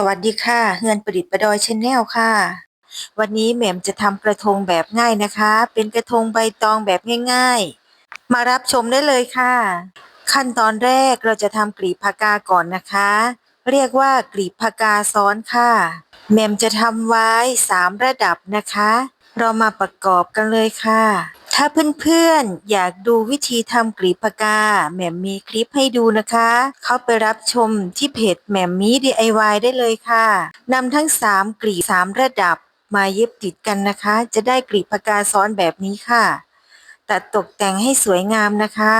สวัสดีค่ะ เฮือนประดิษฐ์ประดอยชแนลค่ะ วันนี้แหม่มจะทำกระทงแบบง่ายนะคะ เป็นกระทงใบตองแบบง่าย ๆ มารับชมได้เลยค่ะ ขั้นตอนแรกเราจะทำกลีบผักกาก่อนนะคะ เรียกว่ากลีบผักกาซ้อนค่ะแหม่มจะทำไว้สามระดับนะคะ เรามาประกอบกันเลยค่ะ ถ้าเพื่อนๆ อยากดูวิธีทำกลีบผักกาแหม่มมีคลิปให้ดูนะคะ เข้าไปรับชมที่เพจแหม่มมี DIY ได้เลยค่ะนำทั้ง 3 กลีบ3 ระดับมาเย็บติดกันนะคะ จะได้กลีบผักกาซ้อนแบบนี้ค่ะ ตัดตกแต่งให้สวยงามนะคะ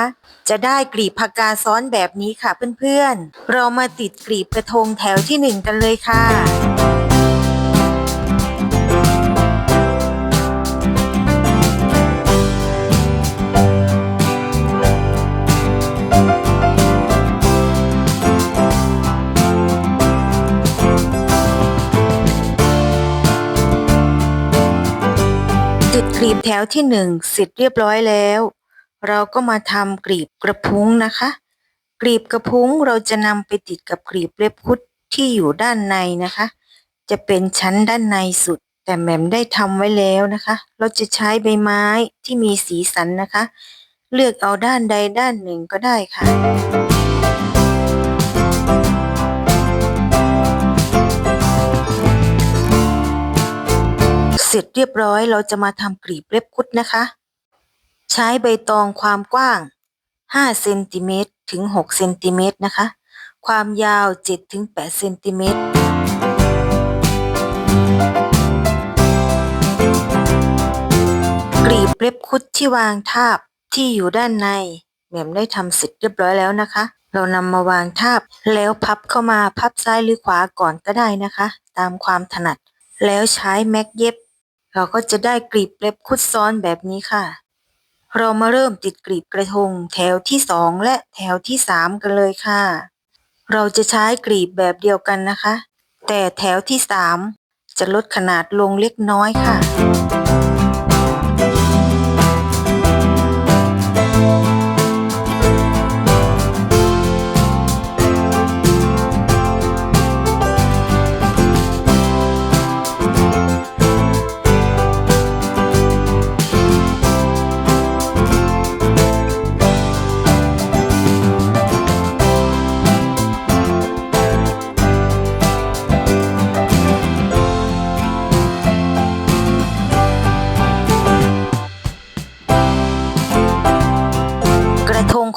จะได้กลีบผักกาซ้อนแบบนี้ค่ะเพื่อนๆ เรามาติดกลีบกระทงแถวที่ 1 กันเลยค่ะ กลีบแถวที่หนึ่งเสร็จเรียบร้อยแล้ว เราก็มาทำกลีบกระพุ้งนะคะ กลีบกระพุ้งเราจะนำไปติดกับกลีบเล็บคุดที่อยู่ด้านในนะคะ จะเป็นชั้นด้านในสุด แต่แหม่มได้ทำไว้แล้วนะคะ เราจะใช้ใบไม้ที่มีสีสันนะคะ เลือกเอาด้านใดด้านหนึ่งก็ได้ค่ะ เสร็จเรียบร้อยเราจะมาทำกลีบเล็บคุดนะคะ ใช้ใบตองความกว้าง5เซนติเมตรถึง6เซนติเมตรนะคะ ความยาว7ถึง8เซนติเมตรกลีบเล็บคุดที่วางทาบที่อยู่ด้านในแหม่มได้ทำเสร็จเรียบร้อยแล้วนะคะ เรานำมาวางทาบแล้วพับเข้ามาพับซ้ายหรือขวาก่อนก็ได้นะคะ ตามความถนัดแล้วใช้แม็กเย็บ เราก็จะได้กลีบเล็บคุดซ้อนแบบนี้ค่ะ เรามาเริ่มติดกลีบกระทงแถวที่สองและแถวที่สามกันเลยค่ะ เราจะใช้กลีบแบบเดียวกันนะคะ แต่แถวที่สามจะลดขนาดลงเล็กน้อยค่ะ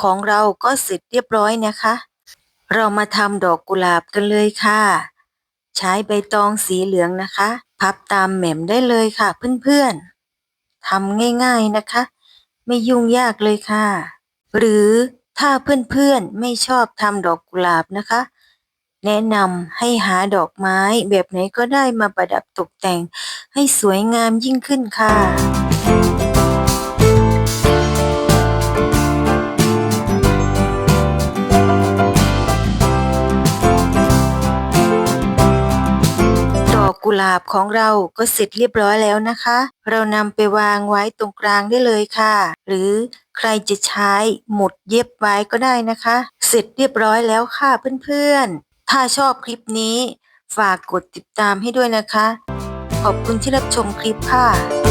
ของเราก็เสร็จเรียบร้อยนะคะ เรามาทำดอกกุหลาบกันเลยค่ะ ใช้ใบตองสีเหลืองนะคะ พับตามแหม่มได้เลยค่ะเพื่อนๆทำง่ายๆนะคะ ไม่ยุ่งยากเลยค่ะ หรือถ้าเพื่อนๆไม่ชอบทำดอกกุหลาบนะคะ แนะนำให้หาดอกไม้แบบไหนก็ได้มาประดับตกแต่ง ให้สวยงามยิ่งขึ้นค่ะ กุหลาบของเราก็เสร็จเรียบร้อยแล้วนะคะ เรานำไปวางไว้ตรงกลางได้เลยค่ะ หรือใครจะใช้หมุดเย็บไว้ก็ได้นะคะ เสร็จเรียบร้อยแล้วค่ะเพื่อนๆ ถ้าชอบคลิปนี้ ฝากกดติดตามให้ด้วยนะคะ ขอบคุณที่รับชมคลิปค่ะ